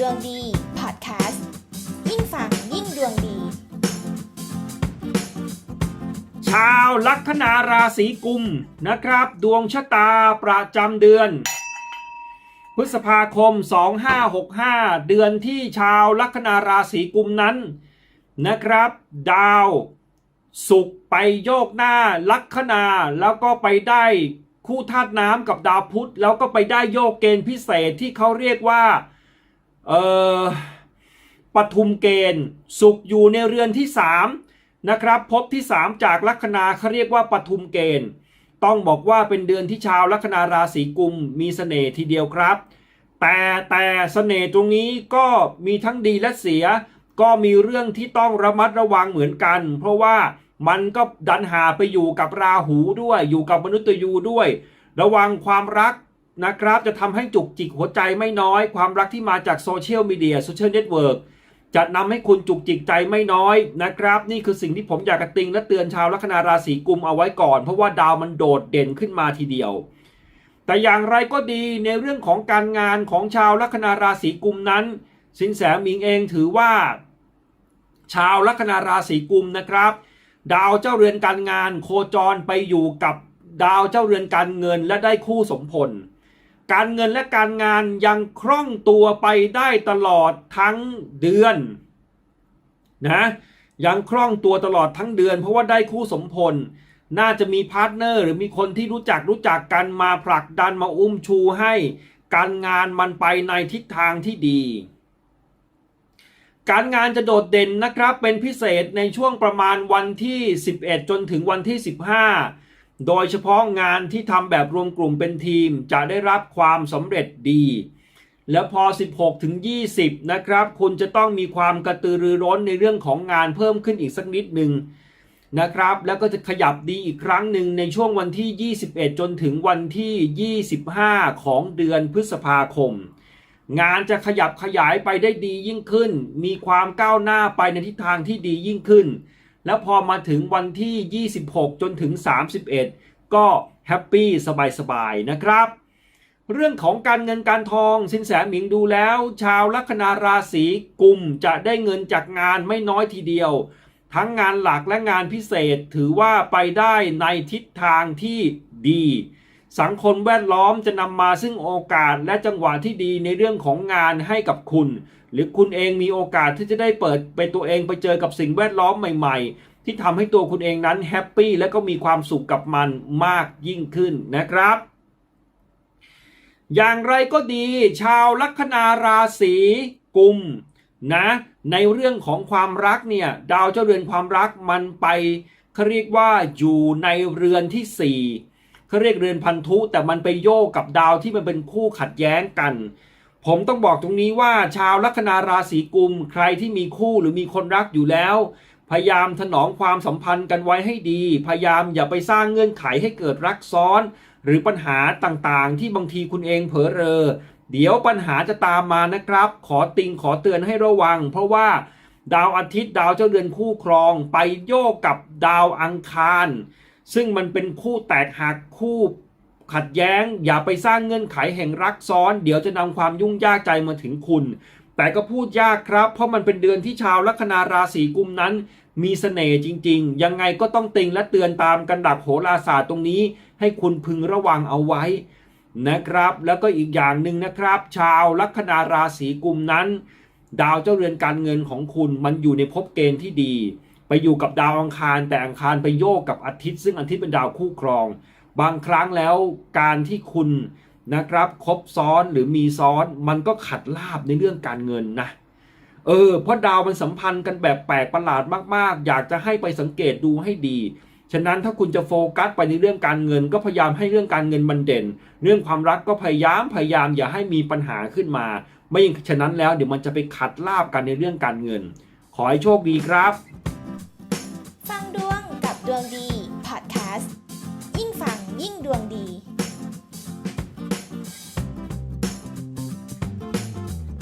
ดวงดีพอดแคสต์ยิ่งฟังยิ่งดวงดี ชาวลัคนาราศีกุมนะครับ ดวงชะตาประจำเดือน พฤษภาคม 2565 เดือนที่ชาวลัคนาราศีกุมนั้นนะครับ ดาวสุกร์ไปโยกหน้าลัคนาแล้วก็ไปได้คู่ธาตุน้ำกับดาวพุธแล้วก็ไปได้โยกเกณฑ์พิเศษที่เขาเรียกว่า เอ่อปทุมเกณฑ์สุกอยู่ในเรือนที่3นะครับพบที่ 3 จากลัคนาเขาเรียกว่าปทุมเกณฑ์ ต้องบอกว่าเป็นเดือนที่ชาวลัคนาราศีกุมมีเสน่ห์ทีเดียวครับ แต่แต่เสน่ห์ตรงนี้ก็มีทั้งดีและเสีย ก็มีเรื่องที่ต้องระมัดระวังเหมือนกัน เพราะว่ามันก็ดันหาไปอยู่กับราหูด้วย อยู่กับมนุษย์ยูด้วย ระวังความรัก นะครับ จะทำให้จุกจิกหัวใจไม่น้อย ความรักที่มาจากโซเชียลมีเดียโซเชียลเน็ตเวิร์กจะนำให้คุณจุกจิกใจไม่น้อยนะครับ นี่คือสิ่งที่ผมอยากกระติงและเตือนชาวลัคนาราศีกุมเอาไว้ก่อน เพราะว่าดาวมันโดดเด่นขึ้นมาทีเดียว แต่อย่างไรก็ดีในเรื่องของการงานของชาวลัคนาราศีกุมนั้น สินแสมิงเองถือว่า ชาวลัคนาราศีกุมนะครับ ดาวเจ้าเรือนการงาน โคจรไปอยู่กับดาวเจ้าเรือนการเงินและได้คู่สมพล การเงินและการงานยังคล่องตัวไปได้ตลอดทั้งเดือนนะยังคล่องตัวตลอดทั้งเดือน เพราะว่าได้คู่สมพล น่าจะมีพาร์ทเนอร์หรือมีคนที่รู้จักรู้จักกันมาผลักดันมาอุ้มชูให้ การงานมันไปในทิศทางที่ดี การงานจะโดดเด่นนะครับเป็นพิเศษในช่วงประมาณวันที่ 11 จนถึงวันที่ 15 โดยเฉพาะงานที่ทำแบบรวมกลุ่มเป็นทีมจะได้รับความสำเร็จดี แล้วพอ 16ถึง20 นะครับ คุณจะต้องมีความกระตือรือร้นในเรื่องของงานเพิ่มขึ้นอีกสักนิดหนึ่งนะครับ แล้วก็จะขยับดีอีกครั้งหนึ่งในช่วงวันที่ 21 จนถึงวันที่ 25 ของเดือนพฤษภาคม งานจะขยับขยายไปได้ดียิ่งขึ้น มีความก้าวหน้าไปในทิศทางที่ดียิ่งขึ้น แล้วพอมาถึงวันที่ 26 จนถึง 31 ก็แฮปปี้สบายๆนะครับ เรื่องของการเงินการทองสินแสหมิงดูแล้ว ชาวลัคนาราศีกุมจะได้เงินจากงานไม่น้อยทีเดียว ทั้งงานหลักและงานพิเศษถือว่าไปได้ในทิศทางที่ดี สังคมแวดล้อมจะนำมาซึ่งโอกาสและจังหวะที่ดีในเรื่องของงานให้กับคุณ หรือคุณเองมีโอกาสที่จะได้เปิดไปตัวเองไปเจอกับสิ่งแวดล้อมใหม่ ๆ ที่ทำให้ตัวคุณเองนั้นแฮปปี้และก็มีความสุขกับมันมากยิ่งขึ้นนะครับ อย่างไรก็ดี ชาวลัคนาราศีกุมนะในเรื่องของความรักเนี่ยดาวเจ้าเรือนความรักมันไปเขาเรียกว่าอยู่ในเรือนที่สี่ เขาเรียกเรือนพันธุ แต่มันไปโยกกับดาวที่มันเป็นคู่ขัดแย้งกัน ผมต้องบอกตรงนี้ว่าชาวลัคนาราศีกุม ใครที่มีคู่หรือมีคนรักอยู่แล้ว พยายามถนอมความสัมพันธ์กันไว้ให้ดี พยายามอย่าไปสร้างเงื่อนไขให้เกิดรักซ้อน หรือปัญหาต่างๆ ที่บางทีคุณเองเผลอเรอ เดี๋ยวปัญหาจะตามมานะครับ ขอติงขอเตือนให้ระวัง เพราะว่าดาวอาทิตย์ดาวเจ้าเดือนคู่ครอง ไปโยกกับดาวอังคาร ซึ่งมันเป็นคู่แตกหักคู่ขัดแย้ง อย่าไปสร้างเงื่อนไขแห่งรักซ้อน เดี๋ยวจะนำความยุ่งยากใจมาถึงคุณ แต่ก็พูดยากครับ เพราะมันเป็นเดือนที่ชาวลัคนาราศีกุมนั้น มีเสน่ห์จริง ๆ ยังไงก็ต้องติงและเตือนตามกันดักโหราศาสตร์ตรงนี้ ให้คุณพึงระวังเอาไว้นะครับ แล้วก็อีกอย่างหนึ่งนะครับ ชาวลัคนาราศีกุมนั้น ดาวเจ้าเรือนการเงินของคุณมันอยู่ในภพเกณฑ์ที่ดี ไปอยู่กับดาวอังคาร แต่อังคารไปโยกกับอาทิตย์ ซึ่งอาทิตย์เป็นดาวคู่ครอง บางครั้งแล้วการที่คุณนะครับคบซ้อนหรือมีซ้อนมันก็ขัดลาบในเรื่องการเงินนะเออเพราะดาวมันสัมพันธ์กันแบบแปลกประหลาดมากๆ อยากจะให้ไปสังเกตดูให้ดี ฉะนั้นถ้าคุณจะโฟกัสไปในเรื่องการเงิน ก็พยายามให้เรื่องการเงินมันเด่น เรื่องความรักก็พยายามพยายามอย่าให้มีปัญหาขึ้นมา ไม่อย่างฉะนั้นแล้วเดี๋ยวมันจะไปขัดลาบกันในเรื่องการเงิน ขอให้โชคดีครับ ดวงดีพอดแคสต์ยิ่งฟังยิ่งดวงดี